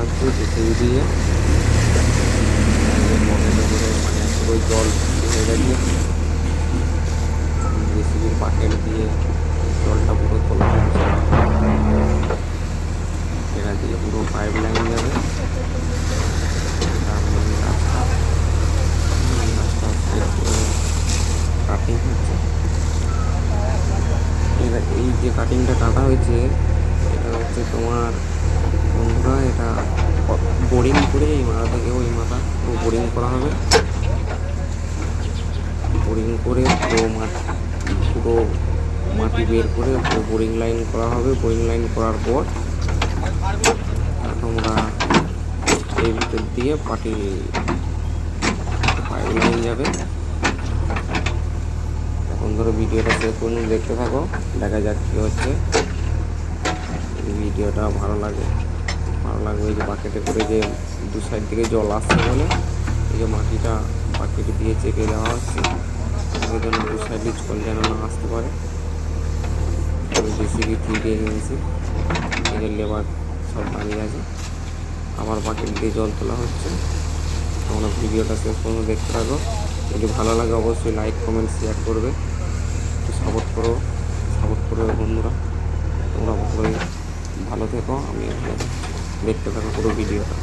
হচ্ছে জেসিবি দিয়ে মগেতে করে মানে জল হয়ে গেছে জেসিবির বাকেট দিয়ে জলটা পুরো তোলা হচ্ছে। এখান থেকে পুরো পাইপ লাইন যাবে। কাটিং হচ্ছে। এই যে কাটিংটা কাটা হয়েছে, এটা হচ্ছে তোমার বন্ধুরা, এটা বোরিং করে এই মাথা থেকে ওই মাথা। বোরিং করা হবে। বোরিং করে পুরো মাটি পুরো মাটি বের করে পুরো বোরিং লাইন করা হবে। বোরিং লাইন করার পর তোমরা এর ভিতর দিয়ে পাটি পাইপ লাইন যাবে। এখন ধরো ভিডিওটা শেষ পর্যন্ত দেখতে থাকো। দেখা যাক কী হচ্ছে। যদি ভিডিওটা ভালো লাগে। ভালো লাগবে এই যে বাকেটে করে যে দু সাইড থেকে জল আসছে বলে, এই যে মাটিটা বাকেটে দিয়ে চেপে দেওয়া হচ্ছে। জন্য দু সাইডে জল যেন না আসতে পারে। আমি জেসিবি থ্রি দিয়ে নিয়েছি এদের লেবার সব দাঁড়িয়ে আছে আবার বাকেট দিয়ে জল তোলা হচ্ছে। তোমরা ভিডিওটা শেষ পর্যন্ত দেখতে থাকো। যদি ভালো লাগে অবশ্যই লাইক কমেন্ট শেয়ার করবে। একটু সাপোর্ট করো। সাপোর্ট করবে বন্ধুরা। থেকো আমি দেখতে থাকো পুরো ভিডিওটা